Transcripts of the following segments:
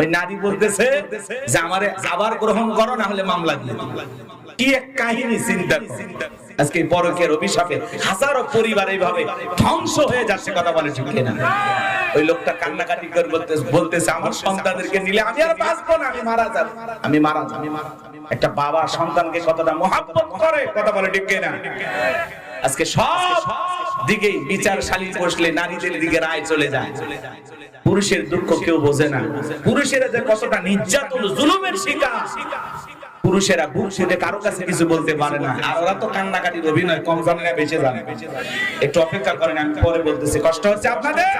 ওই নারী বলতেছে যে গ্রহণ করো না হলে মামলা দিয়ে কি এক কাহিনী চিন্তা আজকে অভিশাপে হাজারো পরিবার এইভাবে ধ্বংস হয়ে যাচ্ছে, কথা বলে ঠিক না ওই লোকটা কান্নাকাটি করে বলতেছে বলতেছে, আমার সন্তানদেরকে নিলে আমি আর না, আমি মারা যাব। আমি মারা যাব। একটা বাবা সন্তানকে কতটা মহাব্বত করে, কথা বলে ঠিক না আজকে সব দিকেই বিচার শালীন বসলে নারীদের দিকে রায় চলে যায়। পুরুষের দুঃখ কেউ বোঝে না। পুরুষেরা যে কতটা নির্যাতন, জুলুমের শিকার। পুরুষেরা বুক সেটে কারও কাছে কিছু বলতে পারে না। আর ওরা তো কান্নাকাটির অভিনয় কম জানে না, বেঁচে জানে। একটু অপেক্ষা করেন, আমি পরে বলতেছি। কষ্ট হচ্ছে আপনাদের?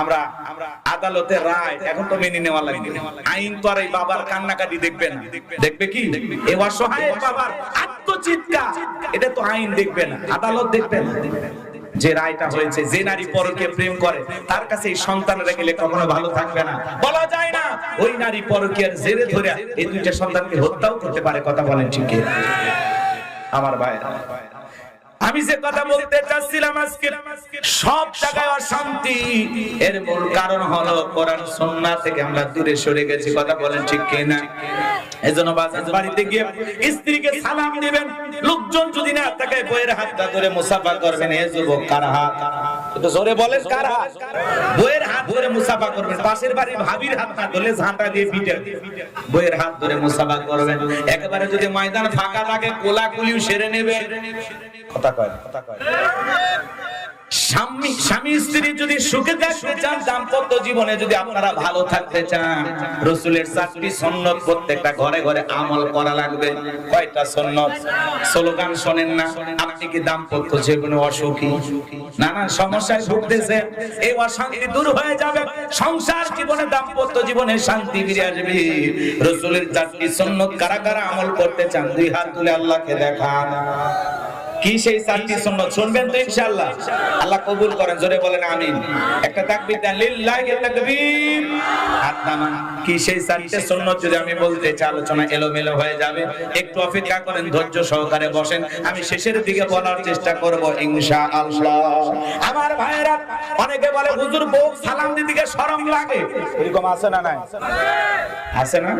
আমরা আমরা আদালতের রায় এখন তো মেনে নেওয়া লাগবে। আইন তো আর এই বাবার কান্নাকাটি দেখবে না। দেখবে কি? এই অসহায় বাবার আত্মচিৎকার। এটা তো আইন দেখবে না। আদালত দেখবে না। যে রায়টা হয়েছে যে নারী পরকে প্রেম করে তার কাছে এই সন্তানরা গেলে কখনো ভালো থাকবে না। বলা যায় না ওই নারী পরকে জেরে ধরে এই দুইটা সন্তানকে হত্যাও করতে পারে কথা বলেন ঠিক আমার ভাই আমি যে কথা বলতে চাচ্ছিলাম আজকে সব জায়গায় অশান্তি। এর মূল কারণ হলো কোরআন সুন্নাহ থেকে আমরা দূরে সরে গেছি কথা বলেন ঠিক কিনা? এজন্য বাড়িতে গিয়ে স্ত্রীকে সালাম দিবেন। লোকজন যদি না থাকে বইয়ের হাতটা ধরে মুসাফা করবেন এ যুবক কার হাত? একটু জোরে বলেন কার হাত? বইয়ের হাত ধরে মুসাফা করবেন পাশের বাড়ির ভাবির হাত না ধরলে ঝাঁটা দিয়ে পিটে বইয়ের হাত ধরে মুসাফা করবেন। একেবারে যদি ময়দান ফাঁকা থাকে কোলাকুলিও সেরে নেবে। কথা কয় কথা কয়। স্বামী স্বামী স্ত্রী যদি সুখে থাকতে চান, দাম্পত্য জীবনে যদি আপনারা ভালো থাকতে চান, রসুলের চারটি সন্ন্যত প্রত্যেকটা ঘরে ঘরে আমল করা লাগবে। কয়টা সন্ন্যত? স্লোগান শোনেন না। আপনি কি দাম্পত্য জীবনে অসুখী? নানান সমস্যায় ভুগতেছে। এই অশান্তি দূর হয়ে যাবে। সংসার জীবনে, দাম্পত্য জীবনে শান্তি ফিরে আসবে। রসুলের চারটি সন্ন্যত কারা কারা আমল করতে চান, দুই হাত তুলে আল্লাহকে দেখান। কি সেই চারটি সুন্নত? শুনবেন তো আল্লাহ কবুল করেন, জোরে বলেন আমিন। একটা তাকবীর দেন, লিল্লাহি তাকবীর। কি সেই চারটি সুন্নত যদি আমি বলতে চাই, আলোচনা এলোমেলো হয়ে যাবে। একটু অপেক্ষা করেন, ধৈর্য সহকারে বসেন। আমি শেষের দিকে বলার চেষ্টা করব ইনশাআল্লাহ। আমার ভাইয়েরা, অনেকে বলে, হুজুর, বউ সালাম দিদিকে শরম লাগে। এরকম আছে না নাই? আছে না?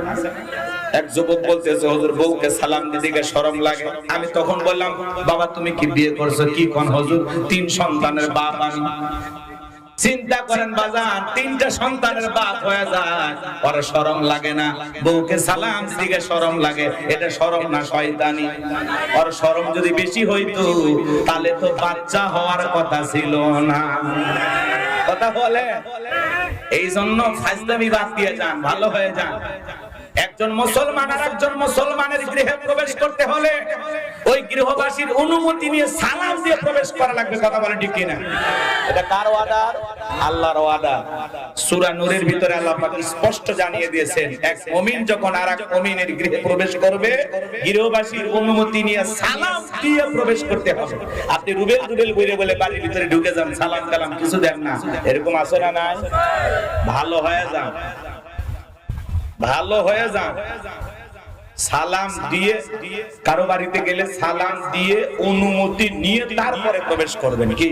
এক যুবক বলতেছে, হুজুর, বউকে সালাম দিদিকে শরম লাগে। আমি তখন বললাম, বাবা তুমি কি বিয়ে করছ? কি কোন হুজুর? তিন সন্তানের বাপ আমি। চিন্তা করেন তিনটা সন্তানের বাপ হয়ে যায়। ওর শরম লাগে না। বউকে সালাম দিদিকে শরম লাগে। এটা শরম না শয়তানি। শরম যদি বেশি হইতো, তাহলে তো বাচ্চা হওয়ার কথা ছিল না। কথা বলে? এই জন্য বাদ দিয়ে যান, ভালো হয়ে যান। একজন মুসলমান আর একজন মুসলমানের গৃহে প্রবেশ করতে হলে ওই গৃহবাসীর অনুমতি নিয়ে সালাম দিয়ে প্রবেশ করা লাগবে, কথা বলে ঠিক কিনা? এটা কার অর্ডার আল্লাহর অর্ডার সূরা নূরের ভিতরে আল্লাহ পাক স্পষ্ট জানিয়ে দিয়েছেন, এক মুমিন যখন আরেক মুমিনের গৃহে প্রবেশ করবে, গৃহবাসীর অনুমতি নিয়ে সালাম দিয়ে প্রবেশ করতে হবে। আপনি রুবেল রুবেল বলে বলে বাড়ির ভিতরে ঢুকে যান সালাম কালাম কিছু দেন না। এরকম না নাই? ভালো হয়ে যান। ভালো হয়ে যান। সালাম দিয়ে কারও বাড়িতে গেলে সালাম দিয়ে অনুমতি নিয়ে তারপরে প্রবেশ করবেন কি?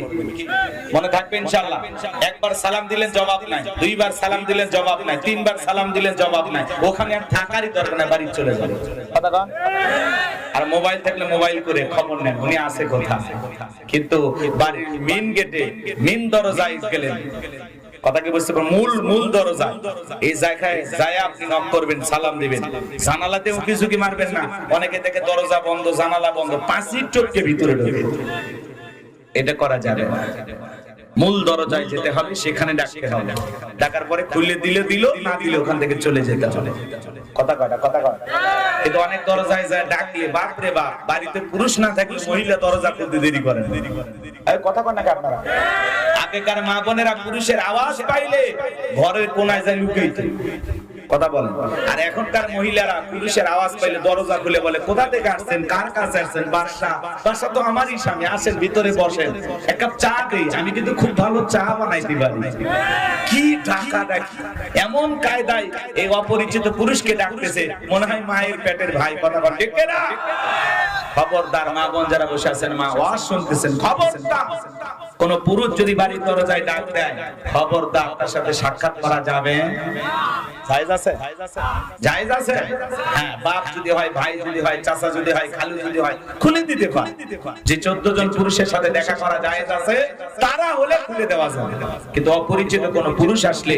মনে থাকবে ইনশাআল্লাহ। একবার সালাম দিলেন জবাব নাই, দুইবার সালাম দিলেন জবাব নাই, তিনবার সালাম দিলেন জবাব নাই। ওখানে আর থাকারই দরকার নাই, বাড়ি চলে যাবে। কথা আর মোবাইল থাকলে মোবাইল করে খবর নেন, উনি আছে কোথায়? কিন্তু বাড়ির মেন গেটে মেন দরজায় গেলেন। কথা কি বুঝতে পারেন মূল মূল দরজা। এই জায়গায় যায় আপনি নক করবেন, সালাম দিবেন। জানালাতেও কিছু কি মারবেন না? অনেকে দেখে দরজা বন্ধ, জানালা বন্ধ পাঁচির চোখকে ভিতরে ঢোকে। এটা করা যাবে না। মূল দরজায় যেতে হবে, সেখানে ডাকতে হবে। ডাকার পরে খুলে দিলে দিল, না দিলে ওখান থেকে চলে যেতে হবে। কথা কয়টা কথা কয়টা কিন্তু অনেক দরজায় যায় ডাকলে বাপ রে বাপ বাড়িতে পুরুষ না থাকলে মহিলা দরজা খুলতে দেরি করেন কথা কন নাকি আপনারা? আগেকার মা বোনেরা পুরুষের আওয়াজ পাইলে ঘরের কোনায় যায় লুকাইতে। কথা বলেন। আর এখনকার মহিলারা পুরুষের আওয়াজ পাইলে দরজা খুলে বলে, কোথা থেকে আসছেন? কার কাছে আসছেন? বাসা? বাসা তো আমারই স্বামী, আসেন, ভিতরে বসেন। এক কাপ চা দেই আমি কিন্তু খুব ভালো চা বানাইতে পারি। কি ঢাকা ডাকি এমন কায়দায় এই অপরিচিত পুরুষকে ডাকতেছে, মনে হয় মায়ের পেটের ভাই, কথা বল ঠিক না খবরদার মা বোন যারা বসে আছেন মা ওয়াজ শুনতেছেন খবরদার। কোন পুরুষ যদি বাড়ির দরজায় ডাক দেয় খবরদার তার সাথে সাক্ষাৎ করা যাবে। জায়েজ আছে? জায়েজ আছে? হ্যাঁ বাপ যদি হয় ভাই যদি হয় চাচা যদি হয় খালু যদি হয় খুলে দিতে পারে। যে 14 জন পুরুষের সাথে দেখা করা জায়েজ আছে তারা হলে খুলে দেওয়া যাবে। কিন্তু অপরিচিত কোন পুরুষ আসলে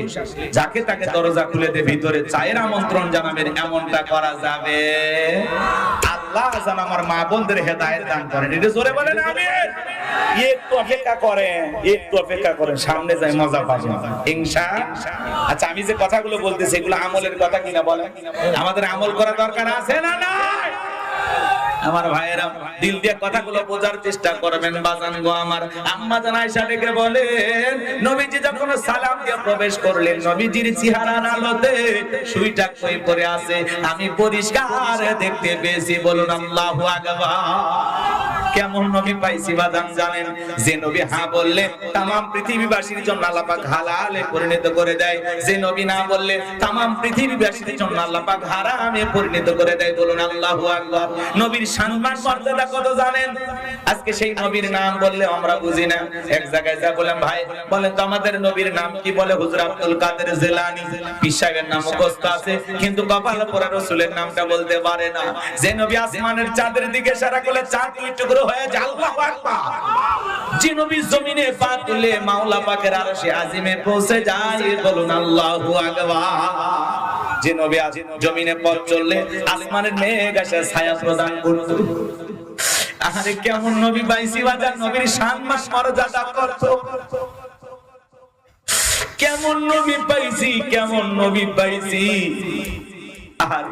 যাকে তাকে দরজা খুলে দিয়ে ভিতরে চায়ের আমন্ত্রণ জানাবেন এমনটা করা যাবে। আল্লাহ যেন আমার মা বোনদের হেদায়ত দান করেন। এটা জোরে বলেন আমি একটু অপেক্ষা করেন একটু অপেক্ষা করেন, সামনে যাই মজা পাবেন ইনশা আচ্ছা আমি যে কথাগুলো বলতেছি, এগুলো আমলের কথা কিনা বলেন? আমাদের আমল করা দরকার আছে না না আমার ভাইয়েরা, দিল দিয়ে কথাগুলো বোঝার চেষ্টা করবেন বাজান গো আমার। আম্মা জান আয়েশা ডেকে বলেন, নবীজি যখন সালাম দিয়ে প্রবেশ করলেন, নবীজির চেহারার আলোতে সুইটা কই পড়ে আছে? আমি পরিষ্কার দেখতে পেয়েছি, বলুন আল্লাহু আকবার। কেমন নবী পাইছি বাদাম জানেন? যে নবী হ্যাঁ বললে পৃথিবীবাসীর জন্য হালালে পরিণত করে দেয়। যে নবী না বললে পৃথিবীবাসীর জন্য হারামে পরিণত করে দেয়। বলুন নবীর সম্মান মর্যাদা কত জানেন? আজকে সেই নবীর নাম বললে আমরা বুঝি না। এক জায়গায় যা বললাম, ভাই, বলেন আমাদের নবীর নাম কি বলে হুজুর আব্দুল কাদের জিলানী? নাম আছে, কিন্তু কপাল পরা রাসূলের নামটা বলতে পারে না। যে নবী আসমানের চাঁদের দিকে সারা করলে চাঁদ টুকরো হয়ে যায় আল্লাহু আকবার নবী জমিনে পা তুলে মাওলা পাকের আরশে আজিমে পৌঁছে যায়, বলুন আল্লাহু আকবার। যে নবী জমিনে পথ চললে আসমানের মেঘ এসে ছায়া প্রদান করত। আরে কেমন নবী পাইছি বাজার নবীর সম্মান মর্যাদা করত। কেমন নবী পাইছি কেমন নবী পাইছি আহারে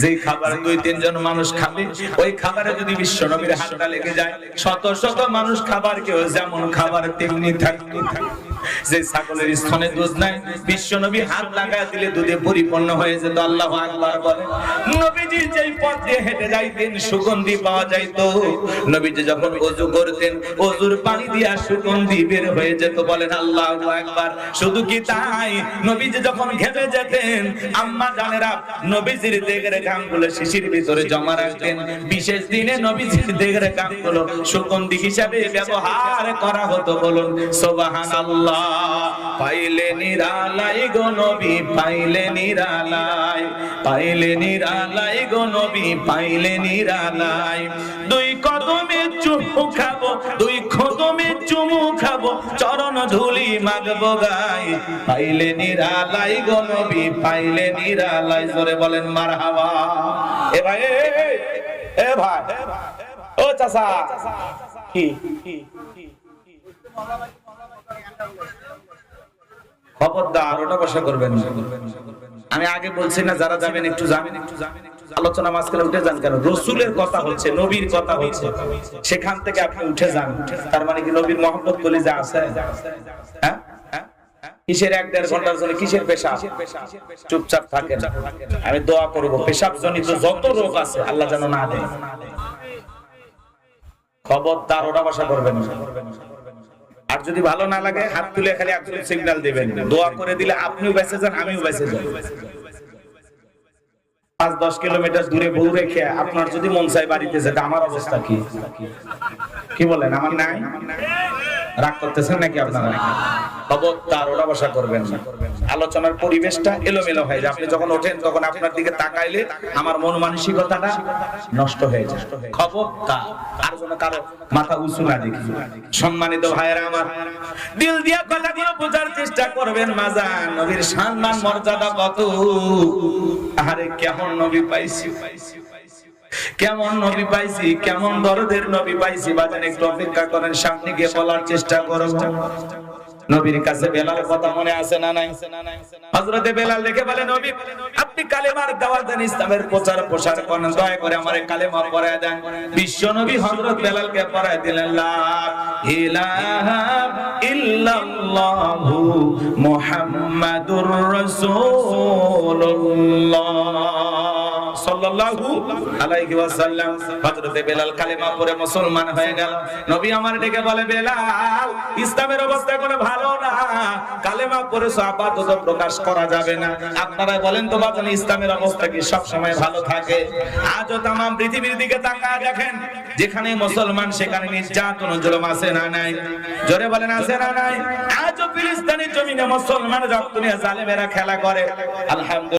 যে খাবার দুই, তিনজন মানুষ খাবে, ওই খাবারে যদি বিশ্ব নবীর হাতটা লেগে যায়, শত শত মানুষ খাবার, কেউ যেমন খাবার, তেমনি থাকবে। যে ছাগলের স্তনে দুধ নাই, বিশ্ব নবী হাত লাগায় দিলে দুধে পরিপূর্ণ হয়ে যেত, আল্লাহ আকবার বলে। নবীজি যেই পথ দিয়ে হেঁটে যাইতেন, সুগন্ধি পাওয়া যাইতো। নবীজি যখন ওযু করতেন ওযুর পানি দিয়া সুগন্ধি বের হয়ে যেত, বলেন আল্লাহু আকবার। শুধু কি তাই? নবীজি যখন ঘেমে যেতেন, আম্মা জানেরা নবীজির দেগের ঘামগুলো শিশির ভিতরে জমা রাখতেন। বিশেষ দিনে নবীজির দেগের ঘামগুলো সুগন্ধি হিসাবে ব্যবহার করা হতো, বলুন পাইলে নিরালাই পাইলে নিরালাই। পাইলে নিরালাই পাইলে নিরালাই। দুই কদমে চুমু খাব দুই কদমে চুমু খাব চরণ ধুলি মাগবো গাই। পাইলে নিরালাই গো পাইলে নিরালাই। জোরে বলেন মারহাবা। এ ভাই এ, ভাই। ও চাচা। কি কি? আমি আগে বলছি না, যারা যাবেন একটু যাবেন একটু যাবেন আলোচনা মাঝখানে উঠে যান কেন? রসুলের কথা হচ্ছে নবীর কথা হচ্ছে সেখান থেকে আপনি উঠে যান। তার মানে কি নবীর মোহাম্মদ বলে যা আছে? হ্যাঁ? কিসের আল্লাহ যেন না দেয়। খবরদার, ওটা বাসা করবেন। আর যদি ভালো না লাগে, হাত তুলে খালি একজন সিগন্যাল দেবেন। দোয়া করে দিলে আপনিও বেঁচে যান, আমিও বেঁচে যাই। পাঁচ, দশ কিলোমিটার দূরে বউ রেখে আপনার যদি মন চাই বাড়িতে যেতে, আমার অবস্থা কি? কি বলেন, আমার নাই? রাগ করতেছেন নাকি আপনারা? আপনার মর্যাদা কত? আরে কেমন নবী পাইছি? কেমন নবী পাইছি? কেমন দরদের নবী পাইছি? বাজান, একটু অপেক্ষা করেন, সামনে গিয়ে বলার চেষ্টা করব। নবীর কাছে বেলাল কথা মনে আছে না নাই? হযরতে বেলাল দেখে বলে, নবী, আপনি কালেমার দাওয়াত দেন, ইসলামের প্রচার প্রসার করেন। দয়া করে আমারে কালেমা পড়ায় দেন। বিশ্ব নবী হযরত বেলালকে পড়ায় দিলেন, লা ইলাহা ইল্লাল্লাহু মুহাম্মাদুর রাসূলুল্লাহ। আপনারা বলেন তো, বাজান, ইসলামের অবস্থা কি সব সময় ভালো থাকে? আজও তাম পৃথিবীর দিকে তাকায় দেখেন, যেখানে মুসলমান, সেখানে নির্যাতন, জুলুম আছে না নাই? জোরে বলেন, আছে না নাই? আজও ফিলিস্তিনের জমিনে মুসলমান রক্ত নিয়ে জালেমেরা খেলা করে। আলহামদুলিল্লাহ।